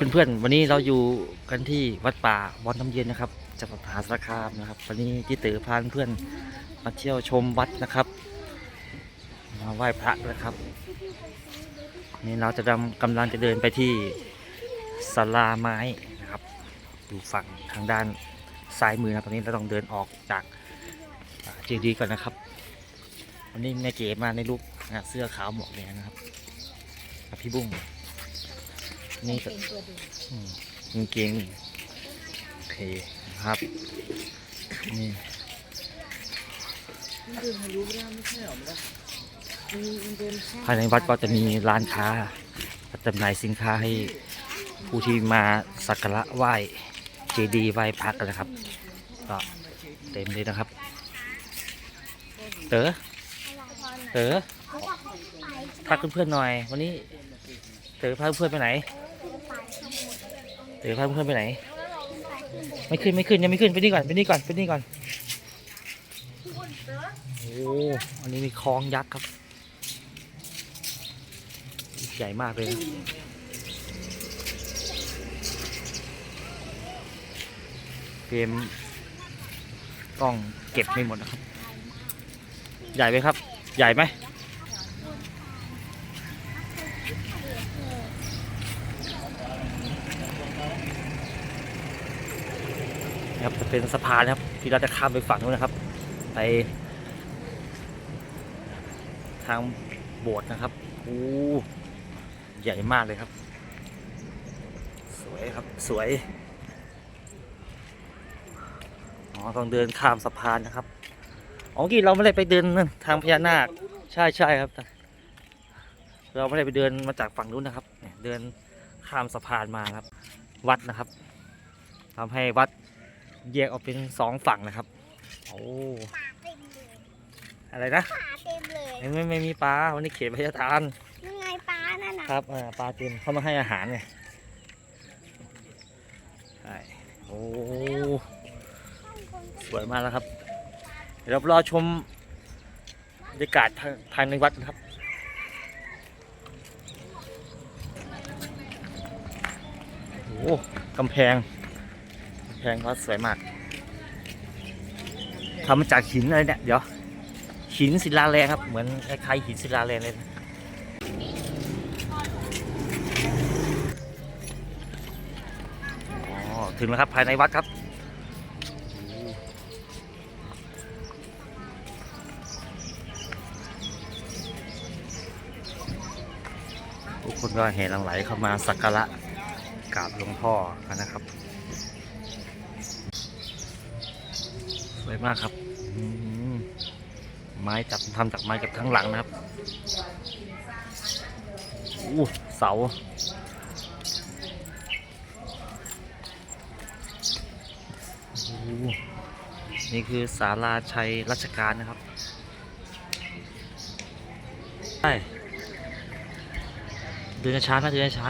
เพื่อนๆวันนี้เราอยู่กันที่วัดป่าวัดน้ำเย็นนะครับจังหวัดมหาสารคามนะครับ วันนี้ที่เต๋อพาเพื่อนมาเที่ยวชมวัดนะครับ มาไหว้พระนะครับ นี่เราจะดำกำลังจะเดินไปที่ศาลาไม้นะครับอยู่ฝั่งทางด้านซ้ายมือนะตอนนี้เราต้องเดินออกจากเจดีย์ก่อนนะครับ วันนี้แม่เก๋มาในลูกนะเสื้อขาวหมวกแดงนะครับพี่บุ้ง นี่ก็อืมกางเกงโอเคครับ นี่ภายในวัดก็จะมีร้านค้าจำหน่ายสินค้าให้ผู้ที่มาสักการะไหว้เจดีย์ไหว้พระกันนะครับ ก็เต็มเลยนะครับ เต๋อเต๋อพักเพื่อนๆหน่อย วันนี้เต๋อพาเพื่อนไปไหน เต๋อพาเพื่อนไปไหน ไม่ขึ้นไม่ขึ้นยังไม่ขึ้นไปนี่ก่อนไปนี่ก่อนไปนี่ก่อนโอ้อันนี้มีคลองยักษ์ครับ ใหญ่มากเลยนะเฟรมกล้องเก็บไม่หมดนะครับ ใหญ่ไหมครับ ใหญ่ไหม นะครับจะเป็นสะพานนะครับที่เราจะข้ามไปฝั่งนู้นนะครับ ไป ทางโบสถ์นะครับโอ้ใหญ่มากเลยครับ สวยครับสวยอ๋อต้องเดินข้ามสะพานนะครับอ๋อกี้เราไม่ได้ไปเดินทางพญานาคใช่ใช่ครับ เราไม่ได้ไปเดินมาจากฝั่งนู้นนะครับเนี่ยเดินข้ามสะพานมาครับ วัดนะครับทำให้วัด แยกออกเป็นสองฝั่งนะครับ โอ้ปลาเต็มเลยอะไรนะปลาเต็มเลยไม่ไม่ไม่มีปลาวันนี้เขตพญาทานยังไงปลานั่นน่ะครับอ่าปลาเต็มเข้ามาให้อาหารไงใช่โอ้สวยมากแล้วครับ เดี๋ยวเรารอชมบรรยากาศภายภายในวัดนะครับโอ้กำแพงกำ แพงวัดสวยมากทำมาจากหินอะไรเนี่ย เดี๋ยว หินศิลาแรงครับ เหมือนคล้ายๆหินศิลาแรงเลยนะอ๋อถึงแล้วครับ ภายในวัดครับ ทุกคนก็แห่หลังไหลเข้ามาสักการะกราบหลวงพ่อกันนะครับ สวย มากครับ ไม้จับทำจากไม้กับทั้งหลังนะครับอู้เสาอู้นี่คือศาลาชัยรัชการนะครับ ใช่เดินช้านะเดินช้า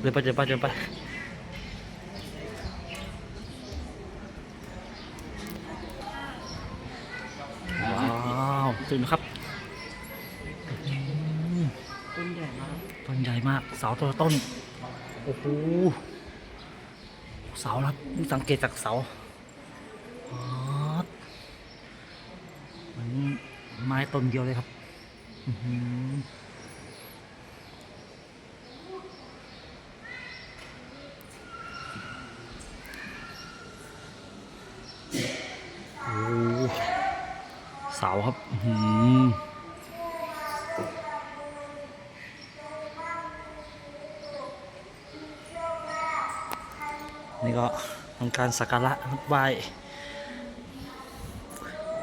เดินไปเดินไปเดินไป ว้าวตื่นครับอื้อหือต้นใหญ่มากต้นใหญ่มาก เสาตัวต้น โอ้โห เสาครับนี่สังเกตจากเสาอ๋อเหมือนไม้ต้นเดียวเลยครับ อื้อหือโอ้ เสาครับหือนี่ก็ทำการสักการะไหว้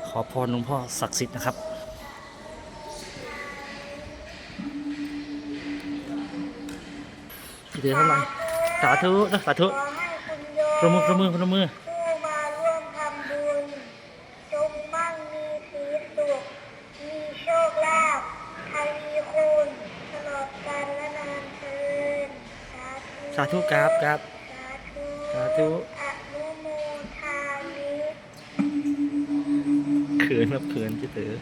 ขอพรหลวงพ่อศักดิ์สิทธิ์นะครับเดี๋ยวเท่าไหร่สาธุนะสาธุประมมือประมือประมือ ธุครับครับ สาธุเขินครับเขินพี่เต๋อ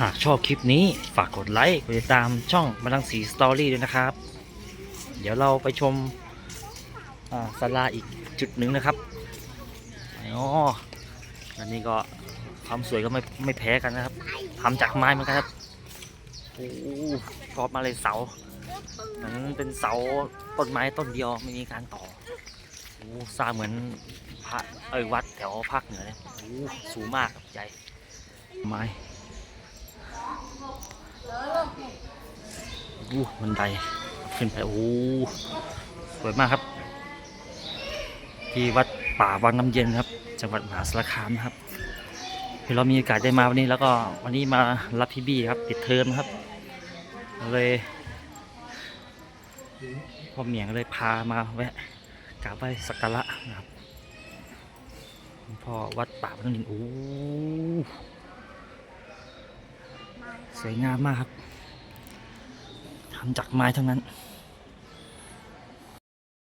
หากชอบคลิปนี้ฝากกดไลค์กดติดตามช่องมาลังสีสตอรี่ด้วยนะครับ เดี๋ยวเราไปชมศาลาอีกจุดหนึ่งนะครับ อ๋ออันนี้ก็ความสวยก็ไม่ไม่แพ้กันนะครับทำจากไม้เหมือนกันครับโอ้พอบมาเลยเสาเหมือนเป็นเสาต้นไม้ต้นเดียวไม่มีการต่อโอ้สร้างเหมือนพระเอ้ยวัดแถวภาคเหนือเลยโอ้สูงมากครับใหญ่ไม้โอ้บันไดขึ้นไปโอ้สวยมากครับ ที่วัดป่าวังน้ำเย็นครับ จังหวัดมหาสารคามนะครับคือเรามีโอกาสได้มาวันนี้แล้วก็วันนี้มารับพี่บี้ครับปิดเทอมครับเลยพ่อเหมียงเลยพามาแวะกราบไหว้สักการะนะครับพ่อวัดป่าวังน้ำเย็นโอ้สวยงามมากครับทำจากไม้ทั้งนั้น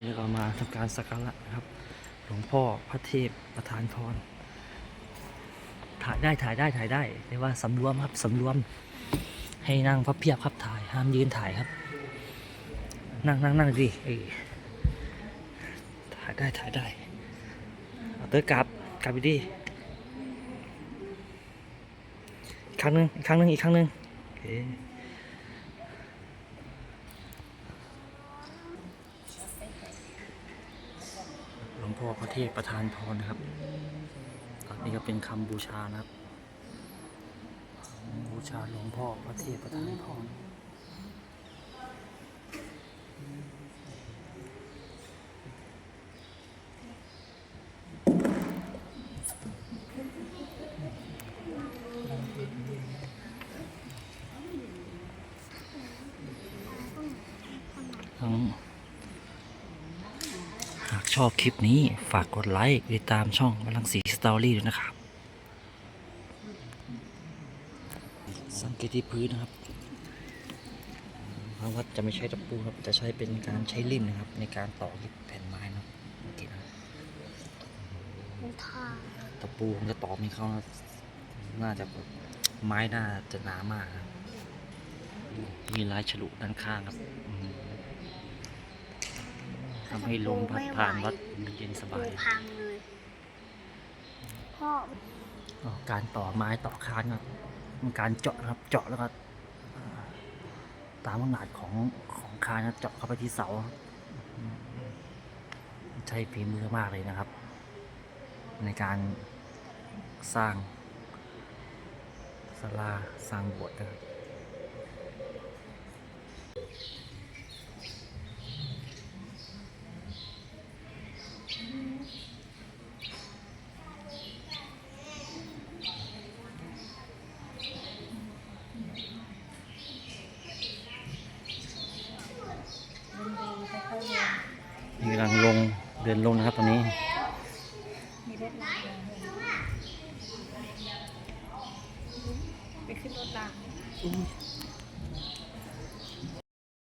นี่ก็มาทำการสักการะนะครับ หลวงพ่อพระเทพประธานพรถ่ายได้ถ่ายได้ถ่ายได้แต่ว่าสำรวมครับสำรวม ให้นั่งพับเพียบครับถ่ายห้ามยืนถ่ายครับ นั่งนั่งนั่งดิเออถ่ายได้ถ่ายได้เอาเตอร์กลับกลับไปดิอีกครั้งหนึงอีกครั้งหนึงอีกครั้งหนึงโอเค หลวง พ่อพระเทพประธานพรนะครับอันนี้ก็เป็นคำบูชานะครับ บูชาหลวงพ่อพระเทพประธานพร ชอบคลิปนี้ฝากกดไลค์ติดตามช่องพลังสีสตอรี่ด้วยนะครับ สังเกตที่พื้นนะครับเพราะว่าจะไม่ใช้ตะปูครับจะใช้เป็นการใช้ลิ่มนะครับ ในการต่อที่แผ่นไม้นะครับโอเคนะเป็นทางตะปูมันจะต่อไม่เข้านะน่าจะแบบไม้น่าจะหนามากครับมีลายฉลุด้านข้างครับอืม ทำให้ลมพัดผ่านวัดเย็นสบายพังเลยพ่ออ๋อการต่อไม้ต่อคานครับมันการเจาะนะครับเจาะแล้วก็อ่าตามขนาดของของคานนะเจาะเข้าไปที่เสาครับอืมใช้ฝีมือมากเลยนะครับ ในการสร้างศาลาสร้างโบสถ์นะครับนี่กำลังลง เดินลงนะครับตอนนี้มาไปขึ้นรถราง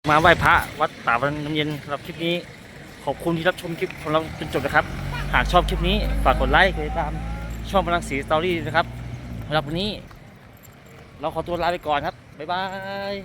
มาไหว้พระวัดป่าวันน้ำเย็นสำหรับคลิปนี้ ขอบคุณที่รับชมคลิปของเราจนจบนะครับ หากชอบคลิปนี้ฝากกดไลค์กดติดตามช่องพลังสีสตอรี่นะครับสำหรับวันนี้ เราขอตัวลาไปก่อนครับ บ๊ายบาย